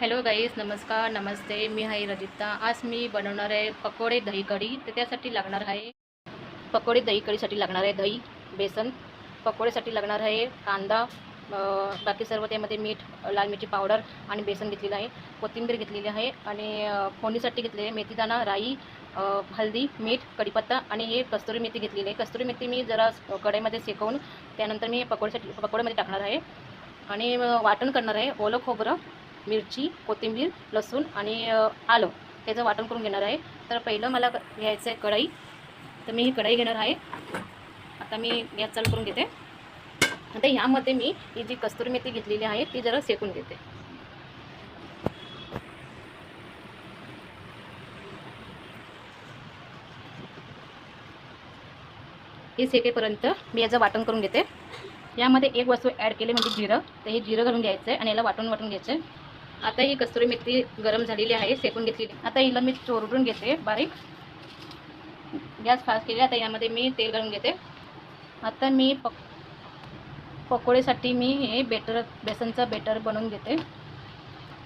Hello गाईस नमस्कार नमस्ते. मी आहे रजिता. आज मी बनवणार आहे पकोडे दही कढी तर त्यासाठी लागणार आहे पकोडे दही कढीसाठी लागणार आहे दही बेसन. पकोडेसाठी लागणार आहे कांदा बाकी सर्व त्यामध्ये मीठ लाल मिरची पावडर आणि बेसन घेतलेलं आहे. कोथिंबीर घेतलेली आहे आणि फोडणीसाठी घेतलेली आहे मेथीदाणा राई हल्दी हळदी मीठ कढीपत्ता आणि हे कस्तुरी मेथी घेतलेली आहे. कस्तुरी मेथी मी जरा कढईमध्ये शेकवून त्यानंतर मी पकोडेसाठी पकोडेमध्ये टाकणार आहे. आणि वाटण करणार आहे. ओलं खोबरं मिरची कोथिंबीर लसूण आणि आलं. त्याचं वाटण करून घेणार आहे. तर पहिलं मला घ्यायचं आहे कढई. तर मी ही कढई घेणार आहे. आता मी गॅस चालू करून घेते. आता ह्यामध्ये मी ही जी कस्तुरी मेथी घेतलेली आहे ती जरा सेकून घेते. हे सेकेपर्यंत मी याचं वाटण करून घेते. यामध्ये एक वस्तू ॲड केली म्हणजे जिरं. तर हे जिरं घालून घ्यायचं आहे आणि याला वाटून वाटून घ्यायचं आहे. आता ही कस्तुरी मेथी गरम झालेली आहे सेकून घेतलेली. आता हिला मी चोरडून घेते बारीक. गॅस फास्ट केली आता यामध्ये मी तेल घालून घेते. आता मी पक पकोडेसाठी मी हे बेटर बेसनचं बेटर बनवून घेते.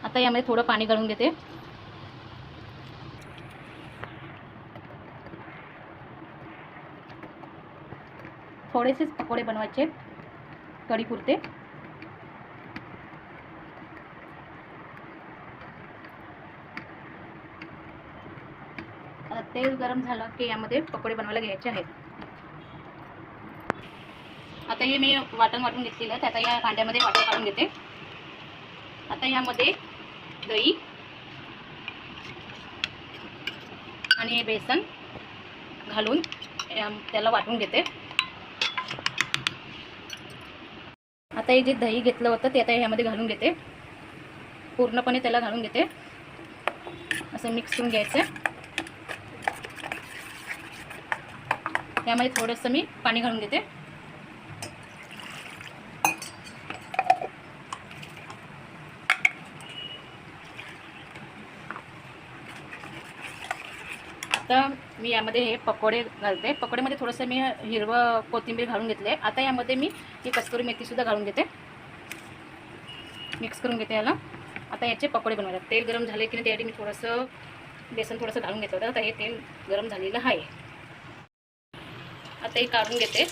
आता यामध्ये थोडं पाणी घालून घेते. थोडेसेच पकोडे बनवायचे कढीपुरते आता तेल गरम झालं की यामध्ये पकोडे बनवायला घ्यायचे आहेत. आता हे मी वाटण वाटून घेतलेलं आहे. आता या कांड्यामध्ये वाटण काढून घेते. आता यामध्ये दही आणि हे बेसन घालून त्याला वाटून घेते. आता हे जे दही घेतलं होतं ते आता ह्यामध्ये घालून घेते. पूर्णपणे त्याला घालून घेते. असं मिक्स करून घ्यायचं यामध्ये थोडंसं मी पाणी घालून घेते. आता मी यामध्ये हे पकोडे घालते. पकोडेमध्ये थोडंसं मी हिरवं कोथिंबीर घालून घेतले आता यामध्ये मी ही कस्तुरी मेथीसुद्धा घालून घेते. मिक्स करून घेते याला. आता याचे पकोडे बनवायला. तेल गरम झाले की नाही त्यासाठी मी थोडंसं बेसन थोडंसं घालून घेतलं होतं. आता हे तेल गरम झालेलं आहे. ते काढून घेते.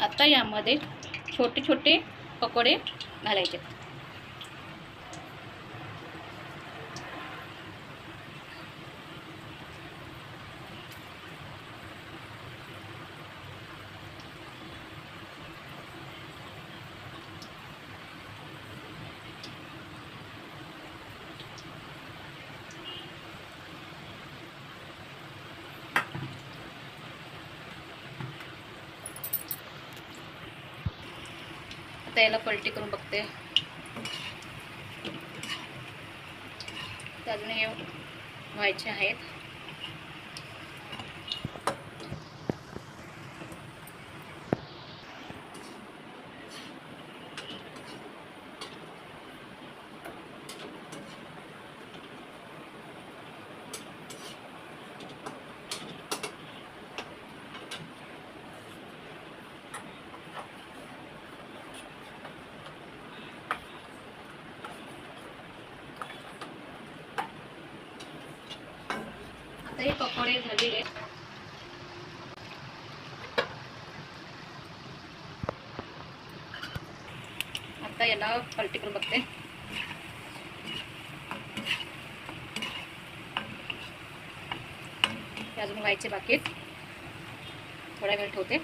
आता यामध्ये छोटे छोटे पकोडे घालायचे. आता याला पलटी करून बघते. ते अजून हे व्हायचे आहेत. आता हे पकोडे झालेले आता याला पलटी करून बघते. हे अजून व्हायचे बाकी थोडा थोड्या वेळ ठेवते.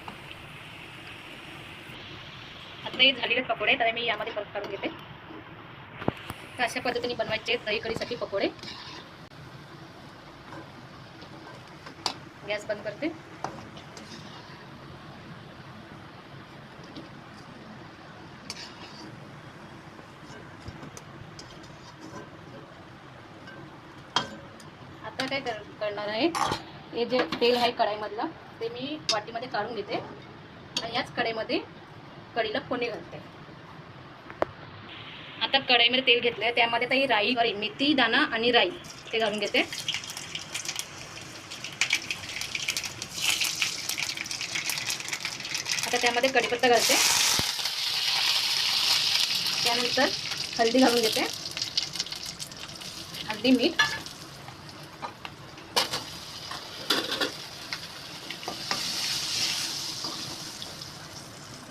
आता हे झालेले पकोडे तर मी यामध्ये परत काढून घेते. तर अशा पद्धतीने बनवायचे दही कढीसाठी पकोडे. गॅस बंद करते. आता काय करणार आहे? हे जे तेल आहे कढाईमधलं ते मी वाटीमध्ये काढून घेते. आणि याच कढईमध्ये कढीला फोडणी घालते. आता कढईमध्ये तेल घेतलं आहे त्यामध्ये आता ही राई मेथी दाणा आणि राई ते घालून घेते. आता त्यामध्ये कढीपत्ता घालते. त्यानंतर हळदी घालून घेते. हळदी मीठ.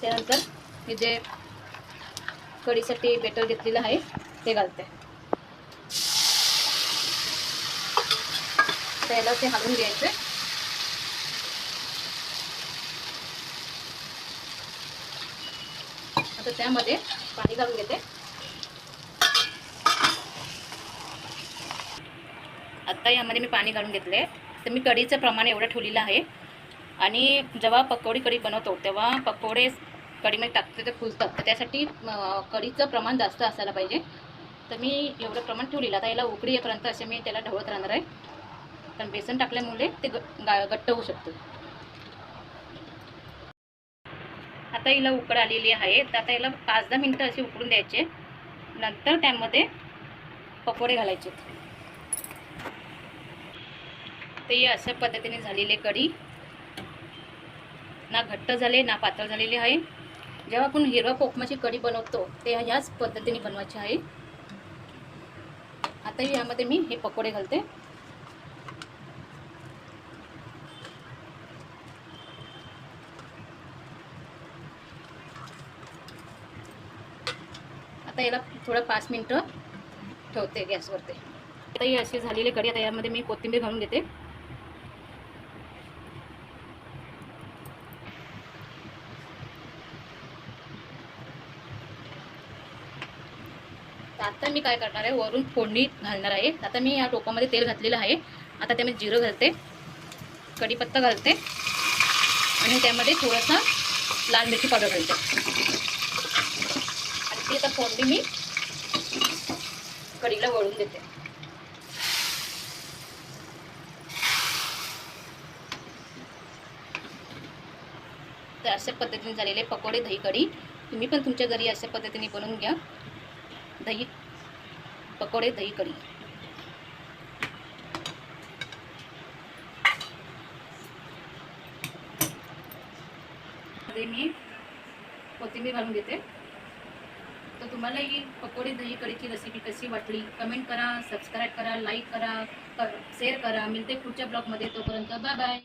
त्यानंतर हे जे कढीसाठी बेटर घेतलेलं आहे ते घालते. त्याला ते हलवून घ्यायचे. तर त्यामध्ये पाणी घालून घेते. आता यामध्ये मी पाणी घालून घेतले. तर मी कढीचं प्रमाण एवढं ठेवलेलं आहे. आणि जेव्हा पकोडी कढी बनवतो तेव्हा पकोडे कढीमध्ये टाकते ते फुलतात. तर त्यासाठी कढीचं प्रमाण जास्त असायला पाहिजे. तर मी एवढं प्रमाण ठेवलेलं. आता याला उकडी येपर्यंत असे मी त्याला ढवळत राहणार आहे. कारण बेसन टाकल्यामुळे ते ग गा घट्ट होऊ शकतं. आता हिला उकड आलेली आहे. तर आता हिला पाच दहा मिनटं असे उकडून द्यायचे. नंतर त्यामध्ये पकोडे घालायचे. ते अशा पद्धतीने झालेले कढी. ना घट्ट झाले ना पातळ झालेले आहे. जेव्हा आपण हिरवा कोकमाची कढी बनवतो ते ह्याच पद्धतीने बनवायची आहे. आता यामध्ये मी हे पकोडे घालते. आता याला थोडं पाच मिनटं ठेवते गॅसवरती. आता ही अशी झालेली कढी आता यामध्ये मी कोथिंबीर घालून घेते आता मी काय करणार आहे वरून फोडणी घालणार आहे. आता मी या टोपामध्ये तेल घातलेलं आहे. आता त्यामध्ये जिरं घालते कढीपत्ता घालते आणि त्यामध्ये थोडासा लाल मिरची पावडर घालते. ती आता फोडणी मी कढीला वळून देते. तर अशा पद्धतीने झालेले पकोडे दही कढी. तुम्ही पण तुमच्या घरी अशा पद्धतीने बनवून घ्या. दही पकोडे दही कढी. मी कोथिंबीर घालून घेते. तर तुम्हाला ही पकोडी दही कढीची रेसिपी कशी वाटली? कमेंट करा सबस्क्राईब करा लाईक करा शेअर करा. मिळते पुढच्या ब्लॉगमध्ये तोपर्यंत बाय बाय